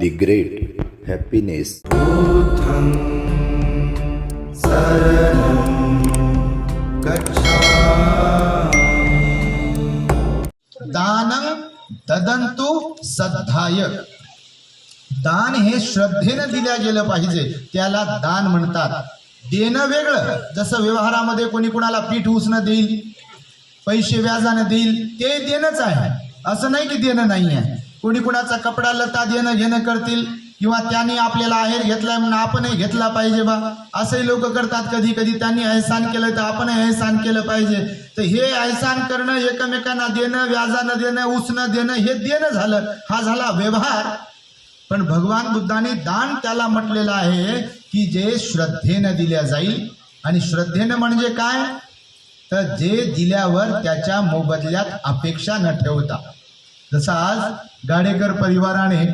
The great happiness. दान ददंतु सद्धाय. दान हे श्रद्धेनं दिल्या गेलं पाहिजे त्याला दान म्हणतात. देणं वेगळं जसं व्यवहारामध्ये कोणी कुणाला पीठ उसणं देईल पैसे व्याजानं देईल ते देणंच आहे. असं नाही की देणं नाही आहे कोणी कुणाचा कपडा लता देणं घेणं करतील किंवा त्यांनी आपल्याला आहेर घेतलाय म्हणून आपणही घेतला पाहिजे बा. असंही लोक करतात कधी कधी त्यांनी अहसान केलं तर आपणही एहसान केलं पाहिजे. तर हे अहसान करणं एकमेकांना देणं व्याजानं देणं उसणं देणं हे देणं झालं. हा झाला व्यवहार. पण भगवान बुद्धाने दान त्याला म्हटलेलं आहे की जे श्रद्धेनं दिल्या जाईल. आणि श्रद्धेनं म्हणजे काय? तर जे दिल्यावर त्याच्या मोबदल्यात अपेक्षा न ठेवता. जसं आज गाडेकर परिवाराने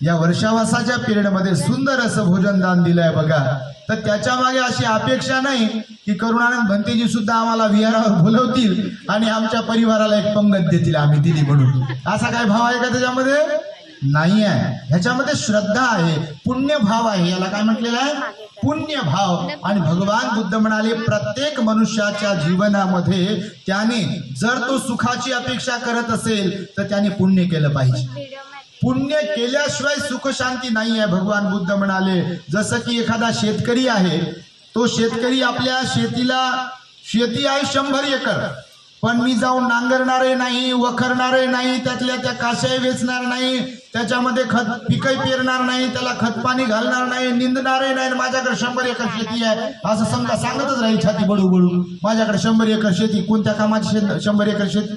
या वर्षावासाच्या पिरियडमध्ये सुंदर असं भोजन दान आहे बघा. तर त्याच्यामागे अशी अपेक्षा नाही की करुणानंद भंतेजी सुद्धा आम्हाला विहारावर बोलवतील आणि आमच्या परिवाराला एक पंगत देतील आम्ही दिली म्हणून. असा काय भाव आहे का त्याच्यामध्ये? नाही आहे ह्याच्यामध्ये श्रद्धा आहे पुण्य भाव आहे. याला काय म्हटलेलं आहे? पुण्य भाव आणि भगवान बुद्ध म्हणाले प्रत्येक मनुष्याच्या जीवनामध्ये त्याने जर तो सुखाची अपेक्षा करत असेल तर त्याने पुण्य केलं पाहिजे. पुण्य केल्याशिवाय सुख शांती नाही आहे भगवान बुद्ध म्हणाले. जसं की एखादा शेतकरी आहे तो शेतकरी आपल्या शेतीला शेती आहे शंभर एकर. पण मी जाऊन नांगरणारे नाही वखरणारे नाही त्यातल्या त्या काशाही वेचणार नाही त्याच्यामध्ये खत पिकही पेरणार नाही त्याला खत पाणी घालणार नाही निंदणारे नाही माझ्याकडे शंभर एकर शेती आहे. असं समजा सांगतच राहील छाती बडू बडू माझ्याकडे शंभर एकर शेती कोणत्या कामाची शंभर एकर शेती?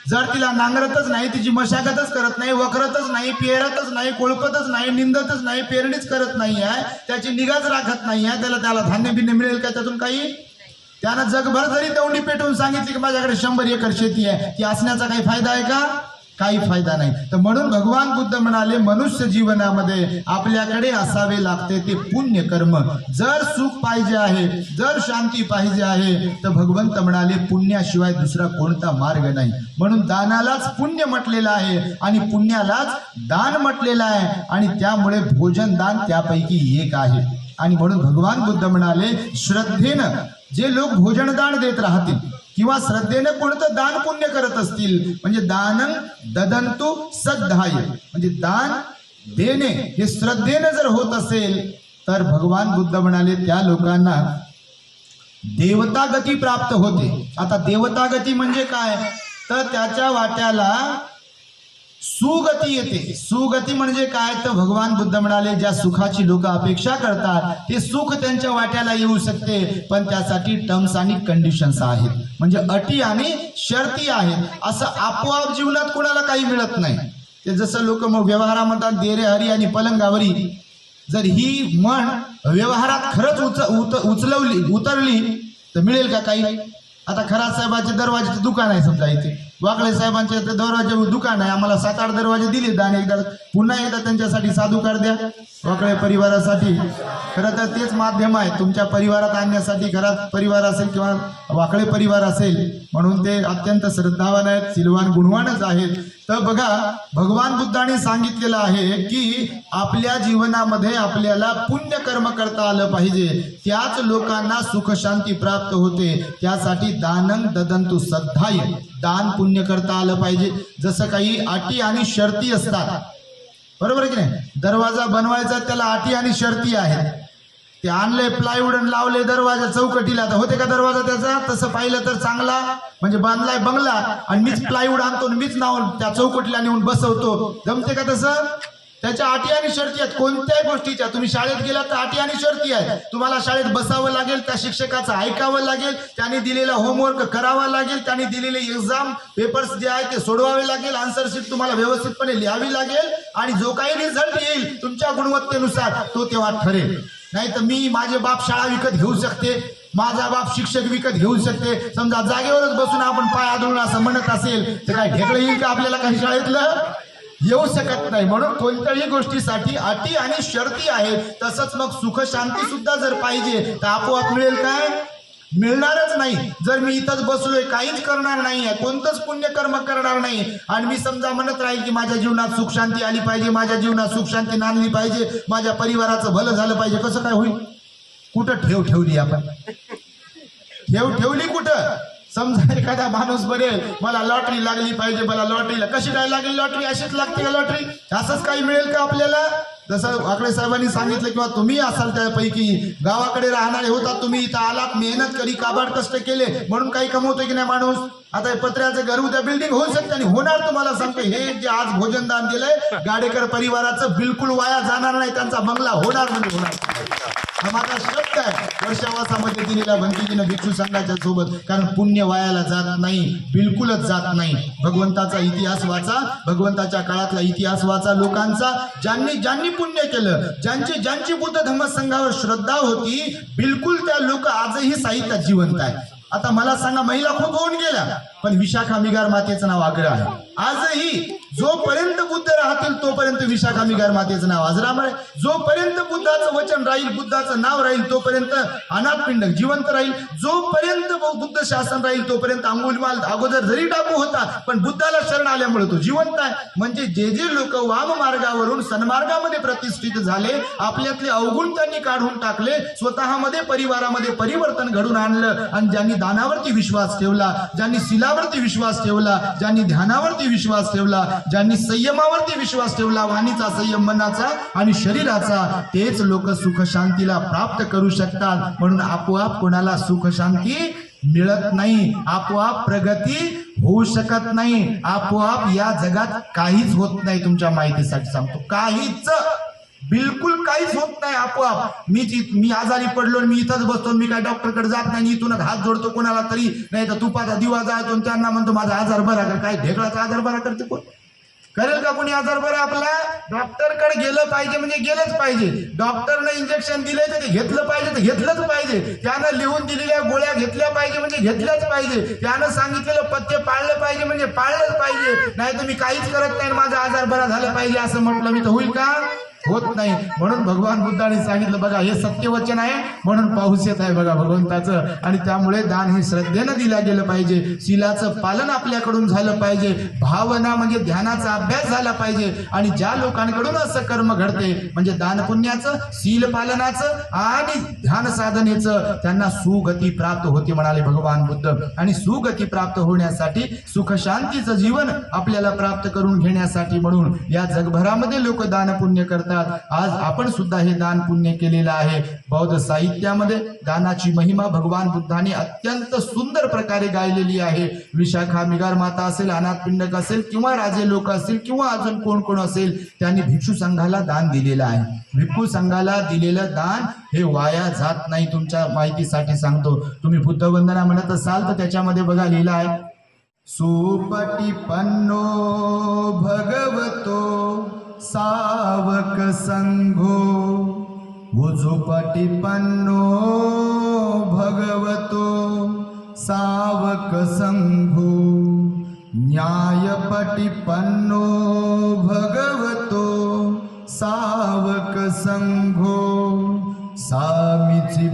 जर तिला नांगरतच नाही तिची मशागतच करत नाही वखरतच नाही पेरतच नाही कोळपतच नाही निंदतच नाही पेरणीच करत नाही आहे त्याची निगाच राखत नाही आहे त्याला त्याला धान्य बिन्य मिळेल का त्यातून काही? त्यानं जगभर जरी तोंडी पेटवून सांगितली की माझ्याकडे शंभर एकर शेती आहे ती असण्याचा काही फायदा आहे का? काही फायदा नाही. तर म्हणून भगवान बुद्ध म्हणाले मनुष्य जीवनामध्ये आपल्याकडे असावे लागते ते पुण्य कर्म जर सुख पाहिजे आहे जर शांती पाहिजे आहे तर भगवंत म्हणाले पुण्याशिवाय दुसरा कोणता मार्ग नाही. म्हणून दानालाच पुण्य म्हटलेलं आहे आणि पुण्यालाच दान म्हटलेलं आहे आणि त्यामुळे भोजन दान त्यापैकी एक आहे. आणि म्हणून भगवान बुद्ध म्हणाले श्रद्धेनं जे लोक भोजनदान देत राहतील किंवा श्रद्धेनं कोणतं दान पुण्य करत असतील म्हणजे दान ददंतु सद्धाय. म्हणजे दान देणे हे श्रद्धेनं जर होत असेल तर भगवान बुद्ध म्हणाले त्या लोकांना देवता गती प्राप्त होते. आता देवता गती म्हणजे काय? तर त्याच्या वाट्याला सुगती येते. सुगती म्हणजे काय? तर भगवान बुद्ध म्हणाले ज्या सुखाची लोक अपेक्षा करतात ते सुख त्यांच्या वाट्याला येऊ शकते. पण त्यासाठी टर्म्स आणि कंडिशन्स आहेत. म्हणजे अटी आणि शर्ती आहेत. असं आपोआप जीवनात कोणाला काही मिळत नाही. ते जसं लोक मग व्यवहारा म्हणतात देरे हरी आणि पलंगावरी. जर ही म्हण व्यवहारात खरंच उच उत उचलवली उतरली तर मिळेल का काही? आता खरा साहेबाचे दरवाजेचं दुकान आहे समजा इथे. वाकळे साहेबांचे इथं दरवाजे दुकान आहे. आम्हाला सात आठ दरवाजे दिले आणि एकदा पुन्हा एकदा त्यांच्यासाठी साधू कार द्या. वाकळे परिवारासाठी. खरं तर तेच माध्यम आहे. तुमच्या परिवारात आणण्यासाठी घरात परिवार असेल किंवा वाकळे परिवार असेल म्हणून ते अत्यंत श्रद्धावान आहेत सिलवान गुणवानच आहेत. तर बघा भगवान बुद्धाने सांगितलेलं आहे की आपल्या जीवनामध्ये आपल्याला पुण्य कर्म करता आलं पाहिजे. त्याच लोकांना सुखशांती प्राप्त होते. त्यासाठी दानं ददंतु सद्धाय दान पुण्य करता आलं पाहिजे. जसं काही अटी आणि शर्ती असतात. बरोबर आहे की नाही? दरवाजा बनवायचा त्याला अटी आणि शर्ती आहेत. ते आणले प्लायवूड लावले दरवाजा चौकटीला. तर होते का दरवाजा त्याचा? तसं पाहिलं तर चांगला. म्हणजे बांधलाय बंगला. आणि मीच प्लायवूड आणतो आणि मीच नाव त्या चौकटीला नेऊन बसवतो. जमते का तसं? त्याच्या अटी आणि शर्ती आहेत. कोणत्याही गोष्टीच्या. तुम्ही शाळेत गेलात तर अटी आणि शर्ती आहेत. तुम्हाला शाळेत बसावं लागेल त्या शिक्षकाचं ऐकावं लागेल त्याने दिलेला होमवर्क करावा लागेल त्याने दिलेले एक्झाम पेपर्स जे आहेत ते सोडवावे लागेल आन्सर शीट तुम्हाला व्यवस्थितपणे लिहावी लागेल आणि जो काही रिझल्ट येईल तुमच्या गुणवत्तेनुसार तो तेव्हा ठरेल. नाही तर मी माझे बाप शाळा विकत घेऊ शकते माझा बाप शिक्षक विकत घेऊ शकते. समजा जागेवरच बसून आपण पाय आदळून असं म्हणत असेल तर काय ढेकळं येईल का आपल्याला काही शाळेतलं? येऊ शकत नाही. म्हणून कोणत्याही गोष्टीसाठी अटी आणि शर्ती आहेत तसंच मग सुख शांती सुद्धा जर पाहिजे तर आपोआप मिळेल काय? मिळणारच नाही. जर मी इथंच बसलोय काहीच करणार नाही आहे. कोणतंच पुण्यकर्म करणार नाही. आणि मी समजा म्हणत राहील की माझ्या जीवनात सुख शांती आली पाहिजे माझ्या जीवनात सुख शांती नांदली पाहिजे माझ्या परिवाराचं भलं झालं पाहिजे कसं काय होईल? कुठं ठेव ठेवली आपण? ठेव ठेवली कुठं? समजा एखादा माणूस बनेल मला लॉटरी लागली पाहिजे मला लॉटरीला. कशी काय लागली लॉटरी? अशीच लागते का लॉटरी? असंच काही मिळेल का आपल्याला? जसं वाकडे साहेबांनी सांगितलं किंवा तुम्ही असाल त्यापैकी गावाकडे राहणारे होता तुम्ही इथं आलात मेहनत करी काबाड कष्ट केले म्हणून काही कमवतोय की नाही माणूस? आता पत्र्याचं घर उद्या बिल्डिंग होऊ शकते आणि होणार तुम्हाला सांगतो हे जे आज भोजनदान दिलंय गाडेकर परिवाराचं बिलकुल वाया जाणार नाही त्यांचा बंगला होणार म्हणजे होणार. हा माझा शब्द आहे. वर्षावासामध्ये दिलेला भंतीजीनं भिक्षू संघाच्या सोबत कारण पुण्य वायाला जात नाही बिलकुलच जात नाही. भगवंताचा इतिहास वाचा भगवंताच्या काळातला इतिहास वाचा लोकांचा. ज्यांनी ज्यांनी पुण्य केलं ज्यांची ज्यांची बुद्ध धम्म संघावर श्रद्धा होती बिलकुल त्या लोक आजही साहित्यात जिवंत आहे आता मला सांगा महिला खूप होऊन गेल्या पण विशाखा मिगार मातेचं नाव आग्रह आहे. आजही जोपर्यंत बुद्ध राहतील तोपर्यंत विशाखा मिगार मातेचं नाव अजरामर जोपर्यंत बुद्धाचं वचन राहील बुद्धाचं नाव राहील तोपर्यंत अनाथ पिंड जिवंत राहील. जोपर्यंत बुद्ध शासन राहील तोपर्यंत अंगुलमाल अगोदर जरी टाकू होता पण बुद्धाला शरण आल्यामुळे तो जिवंत आहे. म्हणजे जे जे लोक वाम मार्गावरून सन्मार्गामध्ये प्रतिष्ठित झाले आपल्यातले अवगुण त्यांनी काढून टाकले स्वतःमध्ये परिवारामध्ये परिवर्तन घडून आणलं आणि ज्यांनी दानावरती विश्वास ठेवला ज्यांनी शिलावरती विश्वास ठेवला ज्यांनी ध्यानावरती विश्वास ठेवला ज्यांनी संयमावरती विश्वास ठेवला वाणीचा संयम मनाचा आणि शरीराचा तेच लोक सुख शांतीला प्राप्त करू शकतात. म्हणून आपोआप कोणाला सुख शांती मिळत नाही आपोआप प्रगती होऊ शकत नाही आपोआप या जगात काहीच होत नाही. तुमच्या माहितीसाठी सांगतो. काहीच बिलकुल काहीच होत नाही आपोआप. मी ती- मी आजारी पडलो आणि मी इथंच बसतो मी काय डॉक्टरकडे जात नाही इथूनच हात जोडतो कोणाला तरी. नाही तर तुपाचा दिवा जातो त्यांना म्हणतो माझा आजार बरा कर. काय ढेकळाचा आजार बरा करते कोण? करेल का कोणी आजार बरं आपला? डॉक्टरकडे गेलं पाहिजे म्हणजे गेलंच पाहिजे. डॉक्टरने इंजेक्शन दिले तर ते घेतलं पाहिजे तर घेतलंच पाहिजे. त्यानं लिहून दिलेल्या गोळ्या घेतल्या पाहिजे म्हणजे घेतल्याच पाहिजे. त्यानं सांगितलेलं पथ्य पाळलं पाहिजे म्हणजे पाळलंच पाहिजे. नाही तर मी काहीच करत नाही माझा आजार बरा झाला पाहिजे असं म्हटलं मी तर होईल का? होत नाही. म्हणून भगवान बुद्धाने सांगितलं बघा हे सत्यवचन आहे म्हणून पाऊस येत आहे बघा भगवंताचं. आणि त्यामुळे दान हे श्रद्धेनं दिलं गेलं पाहिजे. शिलाचं पालन आपल्याकडून झालं पाहिजे. भावना म्हणजे ध्यानाचा अभ्यास झाला पाहिजे. आणि ज्या लोकांकडून असं कर्म घडते म्हणजे दान पुण्याचं शील पालनाचं आणि ध्यान साधनेचं त्यांना सुगती प्राप्त होते म्हणाले भगवान बुद्ध. आणि सुगती प्राप्त होण्यासाठी सुखशांतीचं जीवन आपल्याला प्राप्त करून घेण्यासाठी म्हणून या जगभरामध्ये लोक दान पुण्य करतात आज आपण सुद्धा हे दान पुण्य केलेलं आहे. बौद्ध साहित्यामध्ये दानाची महिमा भगवान बुद्धाने अत्यंत सुंदर प्रकारे गायलेली आहे. विशाखा मिगार माता असेल अनाथ पिंडक असेल किंवा राजे लोक असतील किंवा अजून कोण कोण असेल त्यांनी भिक्षू संघाला दान दिलेलं आहे. भिक्षू संघाला दिलेलं दान हे वाया जात नाही तुमच्या माहितीसाठी सांगतो. तुम्ही बुद्ध वंदना म्हणत असाल तर त्याच्यामध्ये बघा लिहिलं आहे. सुपटिपन्नो भगवतो. सावक संघो उजुपटिपन्नो भगवतो सावक संघो न्यायपटिपन्नो भगवतो सावक संघो सामिची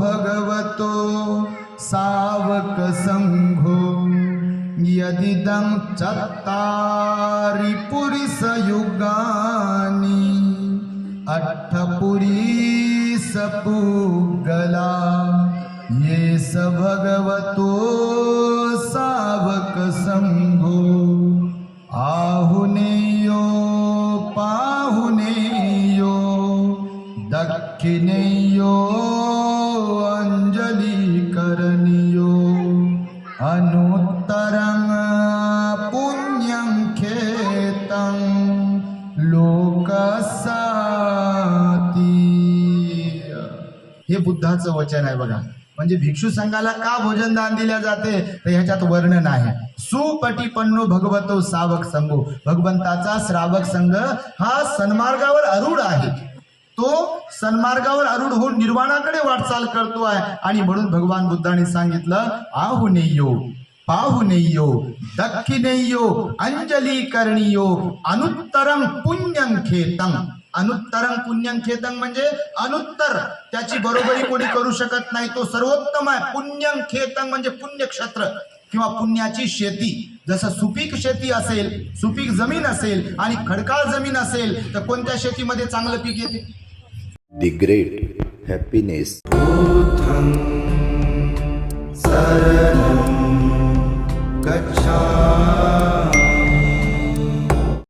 भगवतो सावक संघो। यदिदं चत्तारि तारिपुरिसयुगानि अट्ठपुरीसपूगला ये स भगवतो सावक बुद्धाचं वचन आहे बघा. म्हणजे भिक्षू संघाला का भोजन दान दिल्या जाते? तर ह्याच्यात वर्णन आहे सुपटीपन्नो भगवतो सावक संघो. भगवंताचा श्रावक संघ हा सन्मार्गावर अरूढ आहे. तो सन्मार्गावर अरूढ होऊन निर्वाणाकडे वाटचाल करतो आहे. आणि म्हणून भगवान बुद्धाने सांगितलं आहुनेयो पाहुनेयो दक्षिणेयो अंजली करणीयो अनुत्तरम पुण्यं खेतम अनुत्तरं पुण्यं खेतंग म्हणजे अनुत्तर. त्याची बरोबरी कोणी करू शकत नाही. तो सर्वोत्तम आहे. पुण्यं खेतंग म्हणजे पुण्यक्षेत्र किंवा पुण्याची शेती. जसं सुपीक शेती असेल सुपीक जमीन असेल आणि खडकाळ जमीन असेल तर कोणत्या शेतीमध्ये चांगलं पीक येते? The great happiness. गच्छा